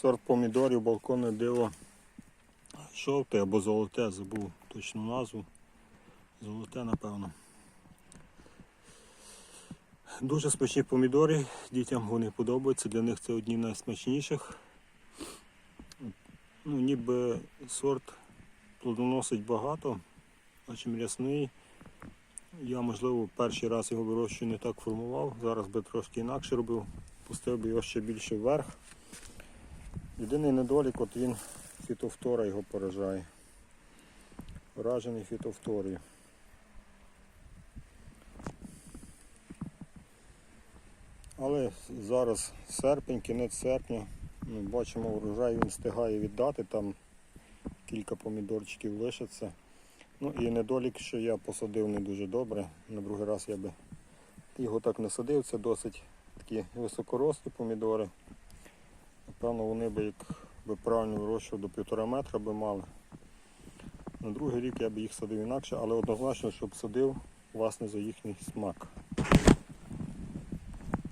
Сорт помідорів, балконне диво. Жовте або золоте, забув точну назву. Золоте, напевно. Дуже смачні помідори, дітям вони подобаються, для них це одні з найсмачніших. Ну, ніби сорт плодоносить багато, а чим рясний. Я, можливо, перший раз його вирощую не так формував, зараз би трошки інакше робив, пустив би його ще більше вверх. Єдиний недолік, от він фітофтора його поражає. Вражений фітофторою. Але зараз серпень, кінець серпня. Ну, бачимо, урожай він встигає віддати, там кілька помідорчиків лишиться. Ну і недолік, що я посадив не дуже добре. На другий раз я би його так не садив, це досить такі високорослі помідори. Напевно, вони би, як би правильно вирощував, до півтора метра би мали. На другий рік я б їх садив інакше, але однозначно, щоб садив власне за їхній смак.